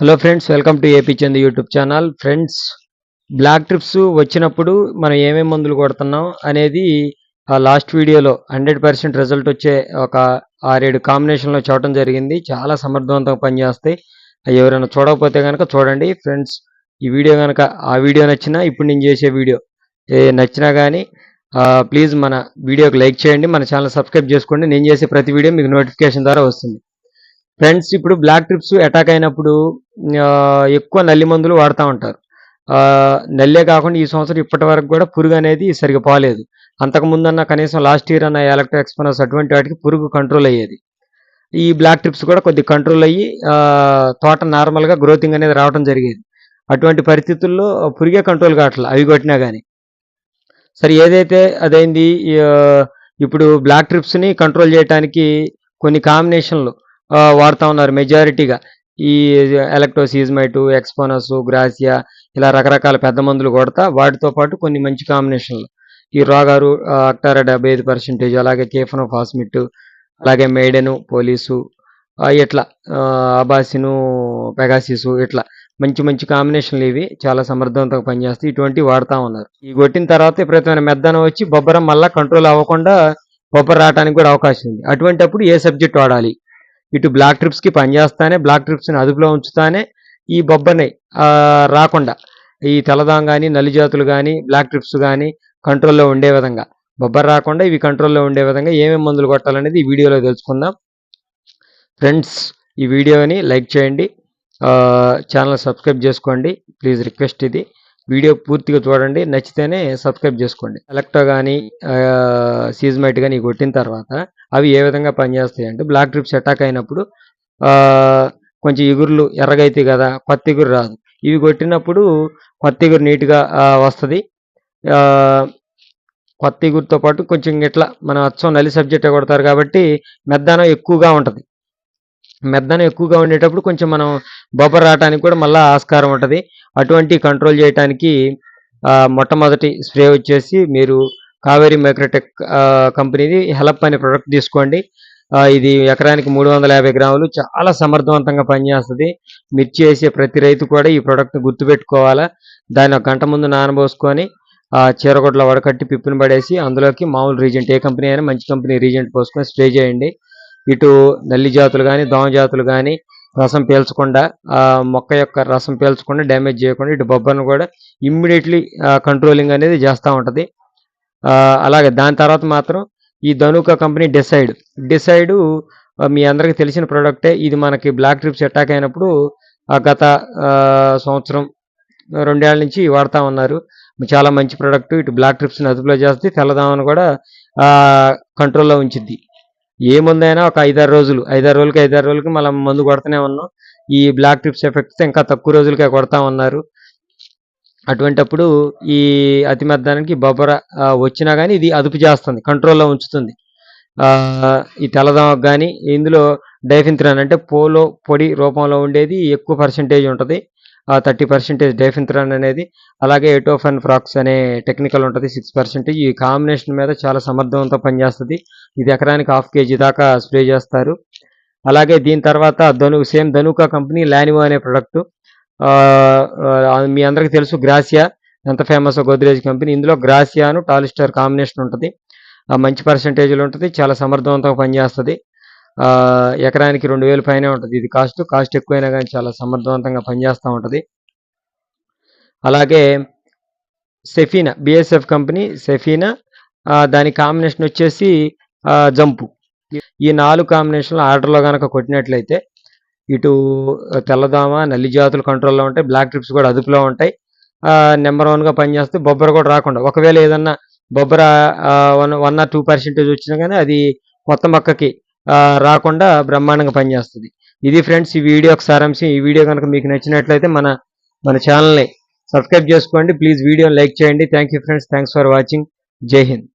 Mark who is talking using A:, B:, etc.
A: Hello friends welcome to AP Chand YouTube channel friends black thrips వచ్చినప్పుడు మనం ఏమేమి మందులు కొడుతున్నాం అనేది ఆ లాస్ట్ వీడియోలో హండ్రెడ్ పర్సెంట్ రిజల్ట్ వచ్చే ఒక ఆరేడు కాంబినేషన్లో చూడటం జరిగింది. చాలా సమర్థవంతంగా పనిచేస్తాయి. అవి ఎవరైనా చూడకపోతే కనుక చూడండి. ఫ్రెండ్స్ ఈ వీడియో కనుక ఆ వీడియో నచ్చినా ఇప్పుడు నేను చేసే వీడియో ఏ నచ్చినా కానీ ప్లీజ్ మన వీడియోకి లైక్ చేయండి. మన ఛానల్ సబ్స్క్రైబ్ చేసుకోండి. నేను చేసే ప్రతి వీడియో మీకు నోటిఫికేషన్ ద్వారా వస్తుంది. ఫ్రెండ్స్ ఇప్పుడు బ్లాక్ ట్రిప్స్ అటాక్ అయినప్పుడు ఎక్కువ నల్లి మందులు వాడుతూ ఉంటారు. నల్లే కాకుండా ఈ సంవత్సరం ఇప్పటి వరకు కూడా పురుగు అనేది సరిగా పోలేదు. అంతకుముందన్న కనీసం లాస్ట్ ఇయర్ అన్న ఎలక్ట్రో ఎక్స్పోనస్ అటువంటి వాటికి పురుగు కంట్రోల్ అయ్యేది. ఈ బ్లాక్ ట్రిప్స్ కూడా కొద్ది కంట్రోల్ అయ్యి తోట నార్మల్గా గ్రోతింగ్ అనేది రావడం జరిగేది. అటువంటి పరిస్థితుల్లో పురుగే కంట్రోల్ కావట్లేదు అవి కొట్టినా కానీ సరే ఏదైతే అదైంది ఇప్పుడు బ్లాక్ ట్రిప్స్ని కంట్రోల్ చేయడానికి కొన్ని కాంబినేషన్లు వాడుతూ ఉన్నారు మెజారిటీగా ఈ ఎలక్ట్రోసీజ్మైటు ఎక్స్పోనస్ గ్రాసియా ఇలా రకరకాల పెద్ద మందులు కొడతా వాటితో పాటు కొన్ని మంచి కాంబినేషన్లు ఈ రోగారు అక్టారా డెబ్బై ఐదు పర్సెంటేజ్ అలాగే కేఫనో ఫాస్మిట్ అలాగే మేడెను పోలీసు ఇట్లా అబాసిను పెగాసిసు ఇట్లా మంచి మంచి కాంబినేషన్లు ఇవి చాలా సమర్థవంతంగా పనిచేస్తాయి. ఇటువంటివి వాడుతూ ఉన్నారు. ఈ కొట్టిన తర్వాత విపరీతమైన మెద్దనం వచ్చి బొబ్బరం మళ్ళీ కంట్రోల్ అవ్వకుండా బొబ్బర రావడానికి కూడా అవకాశం ఉంది. అటువంటిప్పుడు ఏ సబ్జెక్ట్ వాడాలి? ఇటు బ్లాక్ ట్రిప్స్కి పనిచేస్తానే బ్లాక్ ట్రిప్స్ని అదుపులో ఉంచుతానే ఈ బొబ్బర్ని రాకుండా ఈ తెల్లదాం కానీ నల్లి జాతులు కానీ బ్లాక్ ట్రిప్స్ కానీ కంట్రోల్లో ఉండే విధంగా. బొబ్బర్ రాకుండా ఇవి కంట్రోల్లో ఉండే విధంగా ఏమేమి మందులు కొట్టాలనేది ఈ వీడియోలో తెలుసుకుందాం. ఫ్రెండ్స్ ఈ వీడియోని లైక్ చేయండి ఛానల్ సబ్స్క్రైబ్ చేసుకోండి. ప్లీజ్ రిక్వెస్ట్ ఇది. వీడియో పూర్తిగా చూడండి. నచ్చితేనే సబ్స్క్రైబ్ చేసుకోండి. ఎలక్ట్రో కానీ సీజ్మైట్ కానీ కొట్టిన తర్వాత అవి ఏ విధంగా పనిచేస్తాయి అంటే బ్లాక్ ట్రిప్స్ అటాక్ అయినప్పుడు కొంచెం ఇగుర్లు ఎర్రగైతాయి కదా కొత్త ఇగురు రాదు. ఇవి కొట్టినప్పుడు కొత్త ఇగురు నీట్గా వస్తుంది. కొత్త ఇగురుతో పాటు కొంచెం ఇట్లా మన అచ్చం నలి సబ్జెక్ట్ కొడతారు కాబట్టి మెద్దానం ఎక్కువగా ఉంటుంది. మెద్దనం ఎక్కువగా ఉండేటప్పుడు కొంచెం మనం బొబ్బర రావడానికి కూడా మళ్ళీ ఆస్కారం ఉంటుంది. అటువంటి కంట్రోల్ చేయడానికి మొట్టమొదటి స్ప్రే వచ్చేసి మీరు కావేరీ మైక్రోటెక్ కంపెనీది హెలప్ అనే ప్రొడక్ట్ తీసుకోండి. ఇది ఎకరానికి మూడు వందల యాభై గ్రాములు. చాలా సమర్థవంతంగా పనిచేస్తుంది. మిర్చి వేసే ప్రతి రైతు కూడా ఈ ప్రోడక్ట్ని గుర్తుపెట్టుకోవాలా? దాన్ని ఒక గంట ముందు నానబోసుకొని చీరగొడ్ల వడకట్టి పిప్పుని పడేసి అందులోకి మామూలు రీజెంట్ ఏ కంపెనీ అయినా మంచి కంపెనీ రీజెంట్ పోసుకొని స్ప్రే చేయండి. ఇటు నల్లి జాతులు కానీ దోమ జాతులు కానీ రసం పీల్చకుండా ఆ మొక్క యొక్క రసం పీల్చకుండా డ్యామేజ్ చేయకుండా ఇటు బొబ్బర్ను కూడా ఇమ్మీడియట్లీ కంట్రోలింగ్ అనేది చేస్తూ ఉంటుంది. అలాగే దాని తర్వాత మాత్రం ఈ ధనుక కంపెనీ డిసైడ్. డిసైడ్ మీ అందరికీ తెలిసిన ప్రోడక్టే. ఇది మనకి బ్లాక్ ట్రిప్స్ అటాక్ అయినప్పుడు గత సంవత్సరం రెండేళ్ళ నుంచి వాడుతూ ఉన్నారు. చాలా మంచి ప్రోడక్ట్. ఇటు బ్లాక్ ట్రిప్స్ని అదుపులో చేస్తే తెల్లదామని కూడా కంట్రోల్లో ఉంచిద్ది. ఏ మందైనా ఒక ఐదారు రోజులు ఐదారు రోజులకి ఐదారు రోజులకి మళ్ళీ మందు కొడుతూనే ఉన్నాం. ఈ బ్లాక్ ట్రిప్స్ ఎఫెక్ట్స్ ఇంకా తక్కువ రోజులకే కొడతా ఉన్నారు. అటువంటప్పుడు ఈ అతి మద్దానికి బొబ్బర వచ్చినా కానీ ఇది అదుపు చేస్తుంది కంట్రోల్లో ఉంచుతుంది. ఈ తెల్లదమకు కానీ ఇందులో డైఫిన్థ్రాన్ అంటే పోలో పొడి రూపంలో ఉండేది ఎక్కువ పర్సెంటేజ్ ఉంటుంది. థర్టీ పర్సెంటేజ్ డేఫిన్థ్రాన్ అనేది అలాగే ఎటోఫన్ ఫ్రాక్స్ అనే టెక్నికల్ ఉంటుంది సిక్స్ పర్సెంటేజ్ ఈ కాంబినేషన్ మీద చాలా సమర్థవంతంగా పనిచేస్తుంది. ఇది ఎకరానికి హాఫ్ కేజీ దాకా స్ప్రే చేస్తారు. అలాగే దీని తర్వాత ధను సేమ్ ధనుకా కంపెనీ లానివో అనే ప్రొడక్ట్. మీ అందరికీ తెలుసు గ్రాసియా ఎంత ఫేమస్ గోద్రేజ్ కంపెనీ. ఇందులో గ్రాసియాను టాలిస్టర్ కాంబినేషన్ ఉంటుంది. ఆ మంచి పర్సెంటేజ్లో ఉంటుంది చాలా సమర్థవంతంగా పనిచేస్తుంది. ఎకరానికి రెండు వేలు పైనే ఉంటుంది. ఇది కాస్ట్. కాస్ట్ ఎక్కువైనా కానీ చాలా సమర్థవంతంగా పనిచేస్తూ ఉంటుంది. అలాగే సెఫీనా బిఎస్ఎఫ్ కంపెనీ సెఫీనా దాని కాంబినేషన్ వచ్చేసి జంపు. ఈ నాలుగు కాంబినేషన్లు ఆర్డర్లో కనుక కొట్టినట్లయితే ఇటు తెల్లదోమ నల్లి జాతులు కంట్రోల్లో ఉంటాయి. బ్లాక్ ట్రిప్స్ కూడా అదుపులో ఉంటాయి. నెంబర్ వన్గా పనిచేస్తే బొబ్బర కూడా రాకుండా. ఒకవేళ ఏదన్నా బొబ్బర one one or two percentage వచ్చినా కానీ అది కొత్త మొక్కకి రాకుండా బ్రహ్మాండంగా పనిచేస్తుంది. ఇది ఫ్రెండ్స్ ఈ వీడియోకి సారాంశం. ఈ వీడియో కనుక మీకు నచ్చినట్లయితే మన మన ఛానల్ని సబ్స్క్రైబ్ చేసుకోండి. ప్లీజ్ వీడియోని లైక్ చేయండి. Thank you friends thanks for watching Jai Hind